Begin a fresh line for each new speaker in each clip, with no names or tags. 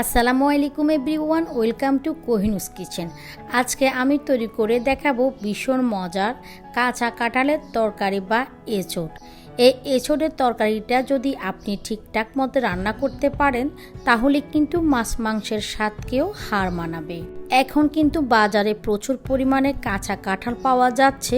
আসসালামু আলাইকুম everyone, welcome to Kohinur's kitchen. আজকে আমি তৈরি করে দেখাবো ভীষণ মজার কাঁচা কাঁঠালের তরকারি বা এঁচোড় এই এঁচোড়ের তরকারিটা যদি আপনি ঠিকঠাক মতো রান্না করতে পারেন, তাহলে কিন্তু মাছ মাংসের স্বাদকেও হার মানাবে। এখন কিন্তু বাজারে প্রচুর পরিমাণে কাঁচা কাঁঠাল পাওয়া যাচ্ছে,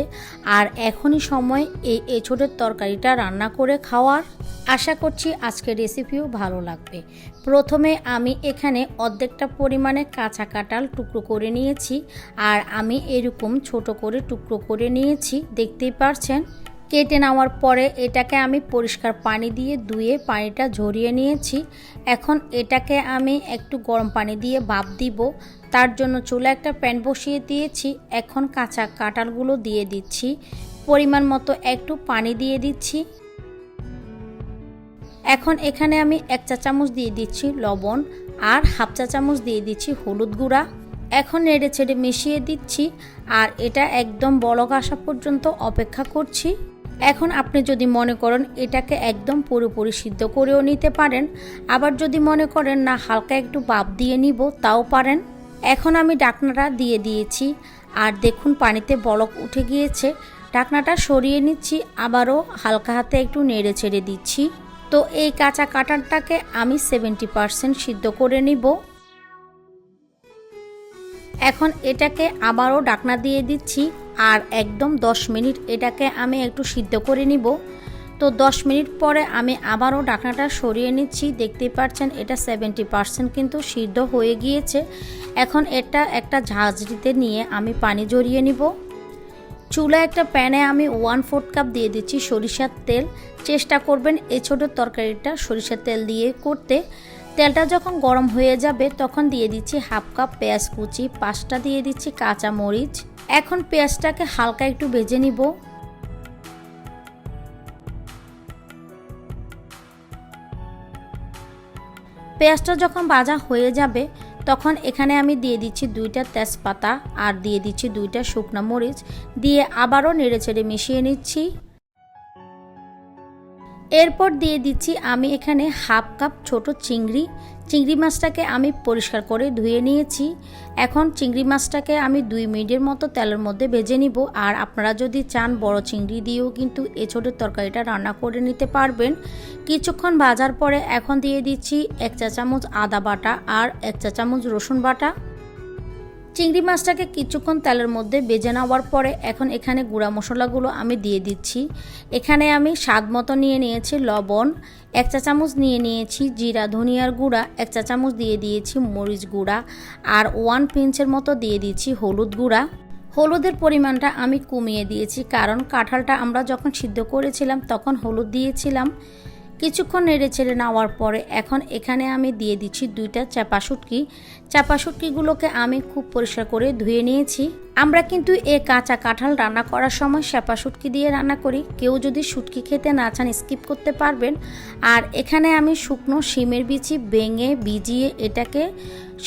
আর এখনই সময় এই এঁচোড়ের তরকারিটা রান্না করে খাওয়ার। আশা করছি আজকের রেসিপিও ভালো লাগবে। প্রথমে আমি এখানে অর্ধেকটা পরিমাণে কাঁচা কাঁঠাল টুকরো করে নিয়েছি আর আমি এরকম ছোট করে টুকরো করে নিয়েছি, দেখতেই পারছেন? কেটে নেওয়ার পরে এটাকে আমি পরিষ্কার পানি দিয়ে ধুয়ে পানিটা ঝরিয়ে নিয়েছি। এখন এটাকে আমি একটু গরম পানি দিয়ে ভাপ দিব। তার জন্য চুলা একটা প্যান বসিয়ে দিয়েছি। এখন কাঁচা কাঁঠালগুলো দিয়ে দিচ্ছি। পরিমাণ মতো একটু পানি দিয়ে দিচ্ছি। এখন এখানে আমি এক চা চামচ দিয়ে দিচ্ছি লবণ আর হাফ চা চামচ দিয়ে দিচ্ছি হলুদ গুঁড়া। এখন নেড়ে ছেড়ে মিশিয়ে দিচ্ছি আর এটা একদম বলক আসা পর্যন্ত অপেক্ষা করছি। এখন আপনি যদি মনে করেন এটাকে একদম পুরোপুরি সিদ্ধ করেও নিতে পারেন, আবার যদি মনে করেন না হালকা একটু বাপ দিয়ে নিব তাও পারেন। এখন আমি ডাকনাটা দিয়ে দিয়েছি আর দেখুন পানিতে বলক উঠে গিয়েছে। ডাকনাটা সরিয়ে নিচ্ছি, আবারও হালকা হাতে একটু নেড়ে ছেড়ে দিচ্ছি। তো এই কাঁচা কাঁঠালটাকে আমি সেভেন্টি পারসেন্ট সিদ্ধ করে নিব। এখন এটাকে আবারও ডাকনা দিয়ে দিচ্ছি আর একদম 10 মিনিট এটাকে আমি একটু সিদ্ধ করে নিব। তো 10 মিনিট পরে আমি আবারও ডাকনাটা সরিয়ে নিচ্ছি। দেখতে পাচ্ছেন, এটা সেভেন্টি পারসেন্ট কিন্তু সিদ্ধ হয়ে গিয়েছে। এখন এটা একটা ঝাঁঝরিতে নিয়ে আমি পানি জড়িয়ে নিব। চুলা একটা প্যানে আমি ওয়ান ফোর্থ কাপ দিয়ে দিচ্ছি সরিষার তেল। চেষ্টা করবেন এই ছোটো তরকারিটা সরিষার তেল দিয়ে করতে। তেলটা যখন গরম হয়ে যাবে, তখন দিয়ে দিচ্ছি হাফ কাপ পেঁয়াজ কুচি, পাঁচটা দিয়ে দিচ্ছি কাঁচা মরিচ এখন পেঁয়াজটাকে হালকা একটু ভেজে নিব। পেঁয়াজটা যখন ভাজা হয়ে যাবে তখন এখানে আমি দিয়ে দিচ্ছি দুইটা তেজপাতা আর দিয়ে দিচ্ছি দুইটা শুকনো মরিচ দিয়ে আবারও নেড়েচেড়ে মিশিয়ে নিচ্ছি। এরপর দিয়ে দিচ্ছি আমি এখানে হাফ কাপ ছোট চিংড়ি। চিংড়ি মাছটাকে আমি পরিষ্কার করে ধুয়ে নিয়েছি। এখন চিংড়ি মাছটাকে আমি দুই মিনিটের মতো তেলের মধ্যে ভেজে নিব। আর আপনারা যদি চান বড় চিংড়ি দিয়েও কিন্তু এ ছোটোর তরকারিটা রান্না করে নিতে পারবেন। কিছুক্ষণ ভাজার পরে এখন দিয়ে দিচ্ছি এক চা চামচ আদা বাটা আর এক চা চামচ রসুন বাটা। চিংড়ি মাছটাকে কিছুক্ষণ তেলের মধ্যে বেজে নেওয়ার পরে এখন এখানে গুঁড়া মশলাগুলো আমি দিয়ে দিচ্ছি। এখানে আমি স্বাদ মতো নিয়ে নিয়েছি লবণ, এক চা চামচ নিয়ে নিয়েছি জিরা, ধনিয়ার গুঁড়া, এক চা চামচ দিয়ে দিয়েছি মরিচ গুঁড়া আর ওয়ান পিঞ্চের মতো দিয়ে দিচ্ছি হলুদ গুঁড়া। হলুদের পরিমাণটা আমি কমিয়ে দিয়েছি কারণ কাঁঠালটা আমরা যখন সিদ্ধ করেছিলাম তখন হলুদ দিয়েছিলাম। কিছুক্ষণ নেড়ে ছেড়ে নেওয়ার পরে এখন এখানে আমি দিয়ে দিচ্ছি দুইটা চাপা শুটকি চাপা শুটকিগুলোকে আমি খুব পরিষ্কার করে ধুয়ে নিয়েছি। আমরা কিন্তু এ কাঁচা কাঁঠাল রান্না করার সময় চাপা শুটকি দিয়ে রান্না করি। কেউ যদি শুটকি খেতে না চান, স্কিপ করতে পারবেন। আর এখানে আমি শুকনো শিমের বিচি ভেঙে ভিজিয়ে এটাকে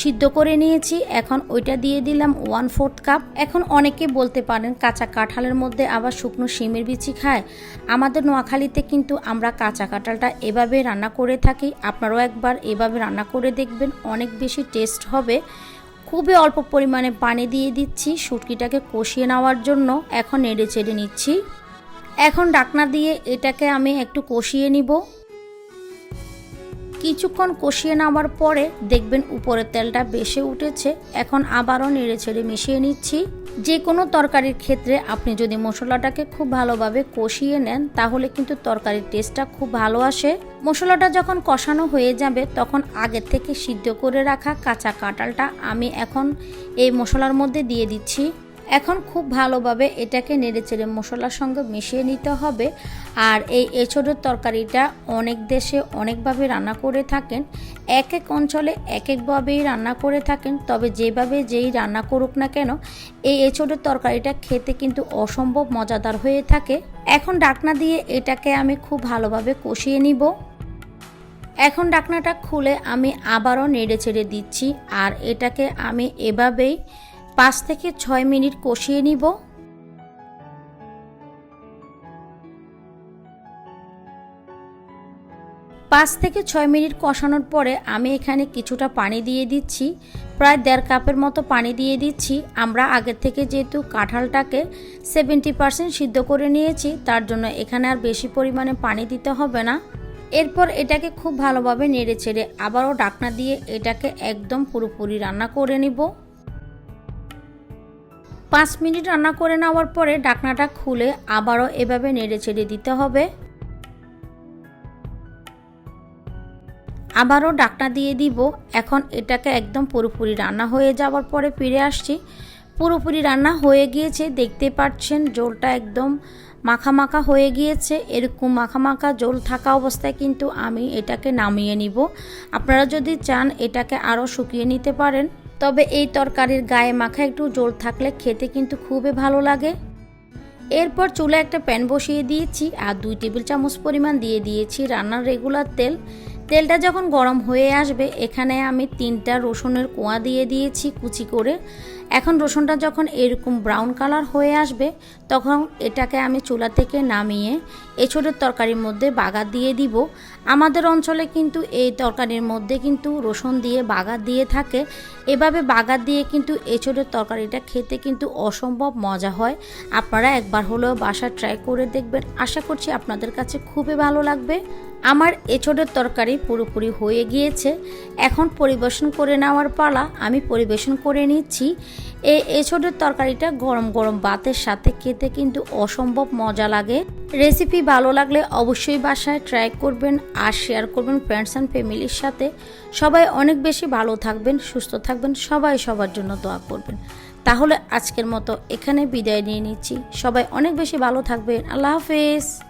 সিদ্ধ করে নিয়েছি। এখন ওইটা দিয়ে দিলাম ওয়ান ফোর্থ কাপ এখন অনেকে বলতে পারেন, কাঁচা কাঁঠালের মধ্যে আবার শুকনো শিমের বিচি খায়। আমাদের নোয়াখালীতে কিন্তু আমরা কাঁচা কাঁঠালটা এভাবে রান্না করে থাকি। আপনারাও একবার এভাবে রান্না করে দেখবেন, অনেক বেশি টেস্ট হবে। খুবই অল্প পরিমাণে পানি দিয়ে দিচ্ছি শুটকিটাকে কষিয়ে নেওয়ার জন্য। এখন নেড়ে চেড়ে নিচ্ছি। এখন ডাকনা দিয়ে এটাকে আমি একটু কষিয়ে নিব। কিছুক্ষণ কষিয়ে নেওয়ার পরে দেখবেন উপরের তেলটা বেশি উঠেছে। এখন আবারও নেড়ে ছেড়ে মিশিয়ে নিচ্ছি। যে কোনো তরকারির ক্ষেত্রে আপনি যদি মশলাটাকে খুব ভালোভাবে কষিয়ে নেন, তাহলে কিন্তু তরকারির টেস্টটা খুব ভালো আসে। মশলাটা যখন কষানো হয়ে যাবে, তখন আগের থেকে সিদ্ধ করে রাখা কাঁচা কাঁঠালটা আমি এখন এই মশলার মধ্যে দিয়ে দিচ্ছি। এখন খুব ভালোভাবে এটাকে নেড়েচেড়ে মশলার সঙ্গে মিশিয়ে নিতে হবে। আর এই এঁচড়ের তরকারিটা অনেক দেশে অনেকভাবে রান্না করে থাকেন। এক এক অঞ্চলে এক একভাবেই রান্না করে থাকেন। তবে যেভাবে যেই রান্না করুক না কেন, এই এঁচড়ের তরকারিটা খেতে কিন্তু অসম্ভব মজাদার হয়ে থাকে। এখন ডাকনা দিয়ে এটাকে আমি খুব ভালোভাবে কষিয়ে নিব। এখন ডাকনাটা খুলে আমি আবারও নেড়ে ছেড়ে দিচ্ছি। আর এটাকে আমি এভাবেই পাঁচ থেকে ছয় মিনিট কষিয়ে নিব। পাঁচ থেকে ছয় মিনিট কষানোর পরে আমি এখানে কিছুটা পানি দিয়ে দিচ্ছি। প্রায় দেড় কাপের মতো পানি দিয়ে দিচ্ছি। আমরা আগের থেকে যেহেতু কাঁঠালটাকে সেভেন্টি পারসেন্ট সিদ্ধ করে নিয়েছি, তার জন্য এখানে আর বেশি পরিমাণে পানি দিতে হবে না। এরপর এটাকে খুব ভালোভাবে নেড়ে ছেড়ে আবারও ডাকনা দিয়ে এটাকে একদম পুরোপুরি রান্না করে নিব। পাঁচ মিনিট রান্না করে নেওয়ার পরে ডাকনাটা খুলে আবারও এভাবে নেড়ে ছেড়ে দিতে হবে। আবারও ডাকনা দিয়ে দিব। এখন এটাকে একদম পুরোপুরি রান্না হয়ে যাওয়ার পরে ফিরে আসছি। পুরোপুরি রান্না হয়ে গিয়েছে, দেখতে পাচ্ছেন জলটা একদম মাখা মাখা হয়ে গিয়েছে। এরকম মাখা মাখা জল থাকা অবস্থায় কিন্তু আমি এটাকে নামিয়ে নিব। আপনারা যদি চান এটাকে আরও শুকিয়ে নিতে পারেন। তবে এই তরকারির গায়ে মাখা একটু জোর থাকলে খেতে কিন্তু খুবই ভালো লাগে। এরপর চুলে একটা প্যান বসিয়ে দিয়েছি আর দুই টেবিল চামচ পরিমাণ দিয়ে দিয়েছি রান্নার রেগুলার তেল। তেলটা যখন গরম হয়ে আসবে, এখানে আমি তিনটা রসুনের কোয়া দিয়ে দিয়েছি কুচি করে। এখন রসুনটা যখন এরকম ব্রাউন কালার হয়ে আসবে, তখন এটাকে আমি চুলা থেকে নামিয়ে এছোটের তরকারির মধ্যে বাগার দিয়ে দিব। আমাদের অঞ্চলে কিন্তু এই তরকারির মধ্যে কিন্তু রসুন দিয়ে বাগার দিয়ে থাকে। এভাবে বাগার দিয়ে কিন্তু এছোটের তরকারিটা খেতে কিন্তু অসম্ভব মজা হয়। আপনারা একবার হলেও বাসা ট্রাই করে দেখবেন। আশা করছি আপনাদের কাছে খুবই ভালো লাগবে। আমার এছোটের তরকারি পুরোপুরি হয়ে গিয়েছে। এখন পরিবেশন করে নেওয়ার পালা আমি পরিবেশন করে নিচ্ছি। এই এছোটের তরকারিটা গরম গরম ভাতের সাথে খেতে কিন্তু অসম্ভব মজা লাগে। রেসিপি ভালো লাগলে অবশ্যই বাসায় ট্রাই করবেন আর শেয়ার করবেন ফ্রেন্ডস অ্যান্ড ফ্যামিলির সাথে। সবাই অনেক বেশি ভালো থাকবেন, সুস্থ থাকবেন, সবাই সবার জন্য দোয়া করবেন। তাহলে আজকের মতো এখানে বিদায় নিয়ে নিচ্ছি। সবাই অনেক বেশি ভালো থাকবেন। আল্লাহ হাফেজ।